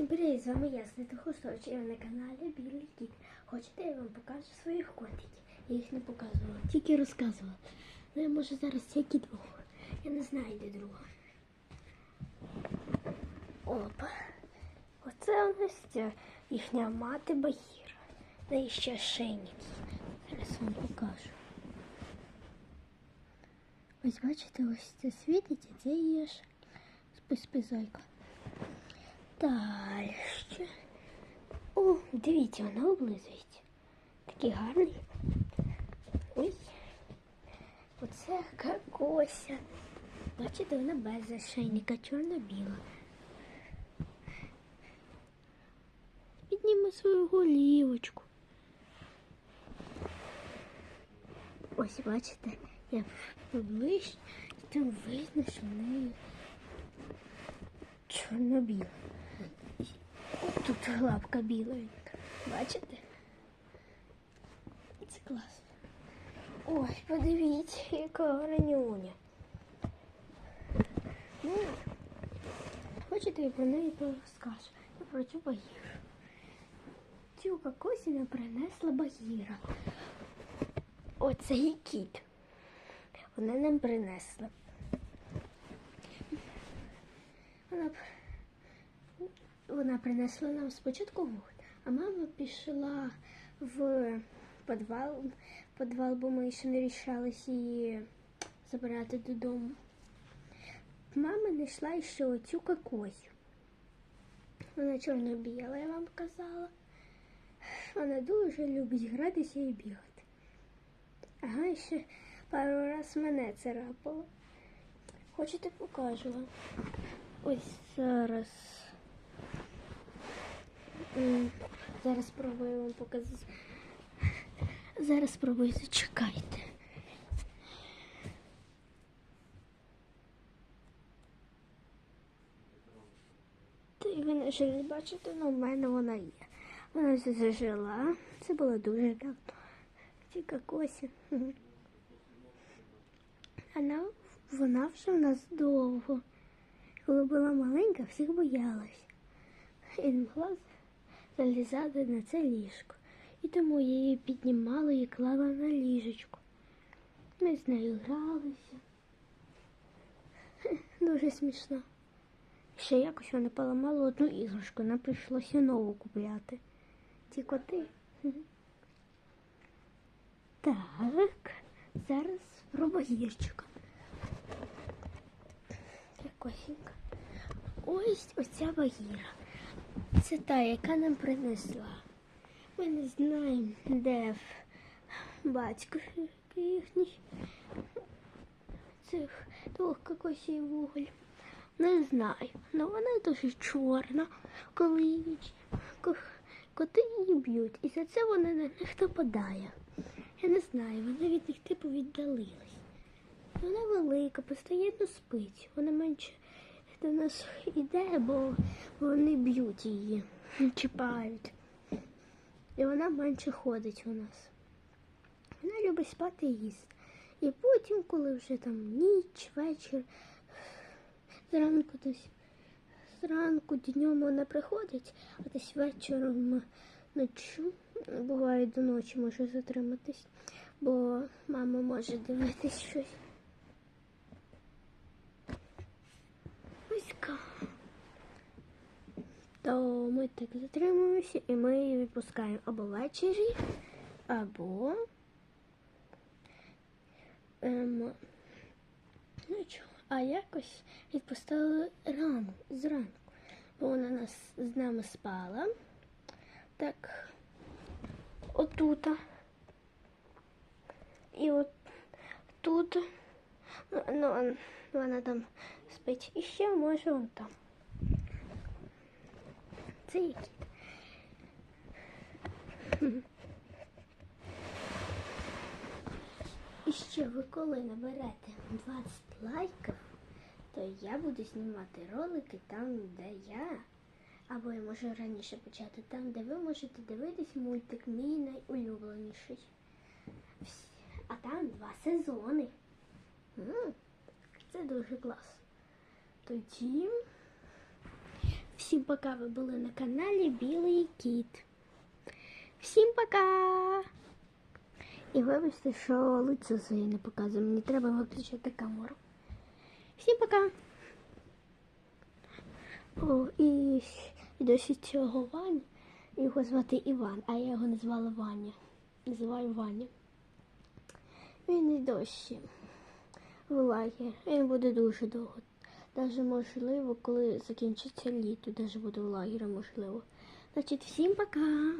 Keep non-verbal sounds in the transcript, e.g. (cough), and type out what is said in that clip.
Всім привіт, з вами я, Свята Хустович, і ви на каналі Білий Кіт. Хочете, я вам покажу своїх котиків. Я їх не показувала, тільки розказувала. Ну, я може зараз тільки двох. Я не знаю, де друга. Опа. Оце у нас їхня мати Багіра. Та і ще шейник. Зараз вам покажу. Ось бачите, ось це світиться, це її ж спис-спизайка. Далі. О, дивіться, вона облизується. Такий гарний. Ой. Оце кокося. Бачите, вона без зашейника, чорно-біла. Підніме свою голівочку. Ось, бачите, я поближче, і там видно, що в неї чорно-біла. Тут лапка біленька. Бачите? Це класно. Ой, подивіться, яка гарнюня. Ну, хочете, я про неї розкажу. Я про цю багіру. Цю кокосіна принесла багіра. Оцей кіт. Вона нам принесла. Вона, вона принесла нам спочатку вогонь, а мама пішла в підвал, підвал, бо ми ще не рішались її забирати додому. Мама знайшла ще оцю кокосю. Вона чорно-біла, я вам казала. Вона дуже любить гратися і бігати. Ага, ще пару раз мене царапало. Хочете покажу? Ось зараз. Зараз спробую вам показати. Зараз спробую зачекайте. Й ви ще не бачите, але в мене вона є. Вона вже зажила. Це було дуже давно. Ці кокосі. (laughs) Вона, вона вже в нас довго. Коли була маленька, всіх боялась. І не могла залізати на це ліжко. І тому я її піднімала і клала на ліжечко. Ми з нею гралися. (laughs) Дуже смішно. Ще якось вона поламала одну іграшку, нам прийшлося нову купляти. Ті коти. (laughs) Так, зараз про багірчика. Якосінька. Ось оця багіра. Це та, яка нам принесла. Ми не знаємо, де батько їхній. Цих двох кокосів вуголь. Не знаю, але вона дуже чорна, коли її коти її б'ють. І за це вона на них нападає. Я не знаю, вона від них типу віддалилась. Вона велика, постійно спить. Вона менше до нас йде, бо вони б'ють її, (laughs) чіпають. І вона менше ходить у нас. Вона любить спати і їсти. І потім, коли вже там ніч, вечір, зранку десь зранку днем вона приходить, а десь вечором ночі, буває до ночі може затриматись, бо мама може дивитись щось. Ось ка. То ми так затримуємося і ми її відпускаємо або ввечері, або ем, ну чого, а якось відпустили рано, зранку. Бо вона нас з нами спала. Так отута. І от тут. Ну, ну, вона там спить. І ще може вон там. Це. (laughs) І ще ви коли наберете 20 лайків, то я буду знімати ролики там, де я. Або я можу раніше почати там, де ви можете дивитись мультик мій найулюбленіший. А там два сезони. Це дуже клас. Тоді Всім пока, ви були на каналі Білий Кіт. Всім пока! І вибачте, що лице своє не показує. Мені треба виключити камеру. Всім пока! О, і, і досі цього Ваня. Його звати Іван, а я його назвала Ваня. Називаю Ваня. Він і досі в лагері. Він буде дуже довго. Даже можливо, коли закінчиться літо, даже буде в лагері, можливо. Значить, всім пока!